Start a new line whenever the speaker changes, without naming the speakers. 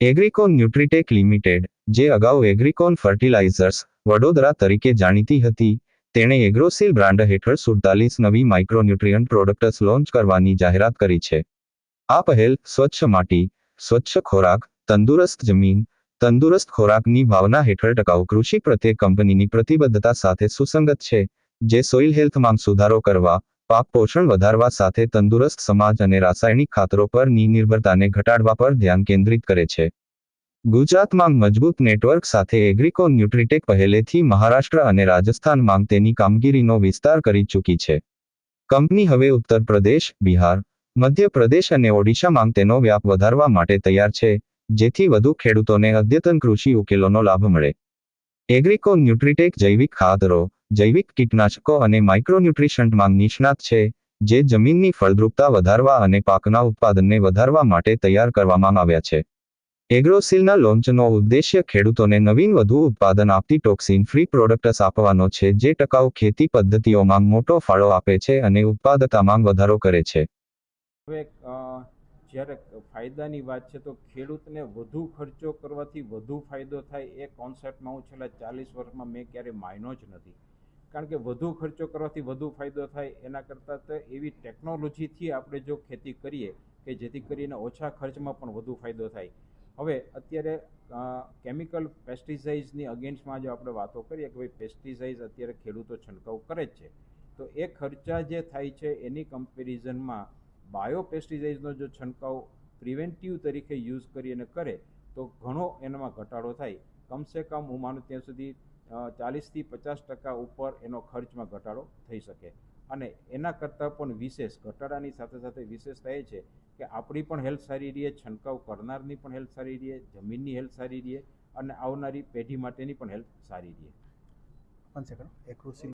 એગ્રીકોન ન્યુટ્રીટેક limited, જે અગાઉ એગ્રીકોન fertilizers Vadodara તરીકે જાણીતી હતી, તેણે એગ્રોસિલ બ્રાન્ડ હેઠળ સુડતાલીસ નવી માઇક્રોન્યુટ્રિયન્ટ પ્રોડક્ટ્સ લોન્ચ કરવાની જાહેરાત કરી છે. આ પહેલ સ્વચ્છ માટી, સ્વચ્છ ખોરાક, તંદુરસ્ત જમીન, તંદુરસ્ત ખોરાકની ભાવના હેઠળ ટકાઉ કૃષિ પ્રત્યે કંપનીની પ્રતિબદ્ધતા સાથે સુસંગત છે, જે સોઇલ હેલ્થમાં સુધારો કરવા પાક પોષણ વધારવા સાથે તંદુરસ્ત સમાજ અને રાસાયણિક ખાતરો પરની નિર્ભરતાને ઘટાડવા પર ધ્યાન કેન્દ્રિત કરે છે. ગુજરાતમાં મજબૂત નેટવર્ક સાથે એગ્રીકો ન્યુટ્રીટેક પહેલેથી મહારાષ્ટ્ર અને રાજસ્થાનમાં તેની કામગીરીનો વિસ્તાર કરી ચૂકી છે. કંપની હવે ઉત્તર પ્રદેશ, બિહાર મધ્યપ્રદેશ અને ઓડિશામાં તેનો વ્યાપ વધારવા માટે તૈયાર છે, જેથી વધુ ખેડૂતોને અદ્યતન કૃષિ ઉકેલોનો લાભ મળે. એગ્રીકો ન્યુટ્રીટેક જૈવિક ખાતરો જૈવિક કીટનાશકો અને માઇક્રોન્યુટ્રિશન્ટમાં નિષ્ણાત છે, જે જમીનની ફળદ્રુપતા વધારવા અને પાકના ઉત્પાદનને વધારવા માટે તૈયાર કરવામાં આવ્યા છે. એગ્રોસિલના લોન્ચનો ઉદ્દેશ્ય ખેડૂતોને નવીન વધુ ઉત્પાદન આપતી ટોક્સિન ફ્રી પ્રોડક્ટ્સ આપવાનો છે, જે ટકાઉ ખેતી પદ્ધતિઓમાં મોટો ફાળો આપે છે અને ઉત્પાદકતામાં વધારો કરે છે.
હવે જ્યારે ફાયદાની વાત છે, તો ખેડૂતને વધુ ખર્ચો કરવાથી વધુ ફાયદો થાય એ કોન્સેપ્ટમાં હું છેલ્લા ચાલીસ વર્ષમાં મેં ક્યારેય માન્યો જ નથી. કારણ કે વધુ ખર્ચો કરવાથી વધુ ફાયદો થાય એના કરતાં તો એવી ટેકનોલોજીથી આપણે જો ખેતી કરીએ કે જેથી કરીને ઓછા ખર્ચમાં પણ વધુ ફાયદો થાય. હવે અત્યારે કેમિકલ પેસ્ટિસાઇડ્સની અગેન્સ્ટમાં જો આપણે વાતો કરીએ કે ભાઈ પેસ્ટિસાઇડ અત્યારે ખેડૂતો છંટકાવ કરે જ છે, તો એ ખર્ચા જે થાય છે એની કમ્પેરિઝનમાં બાયો પેસ્ટિસાઇડ્સનો જો છંટકાવ પ્રિવેન્ટિવ તરીકે યુઝ કરી અને કરે, તો ઘણો એનામાં ઘટાડો થાય. કમસે કમ હું માનું ત્યાં સુધી ચાલીસથી પચાસ ટકા ઉપર એનો ખર્ચમાં ઘટાડો થઈ શકે. અને એના કરતાં પણ વિશેષ, ઘટાડાની સાથે સાથે વિશેષતા એ છે કે આપણી પણ હેલ્થ સારી રહે છંટકાવ કરનારની પણ હેલ્થ સારી રહે જમીનની હેલ્થ સારી રહે અને આવનારી પેઢી માટેની પણ હેલ્થ સારી રહે
વન સેકન્ડ એક્રુસિલ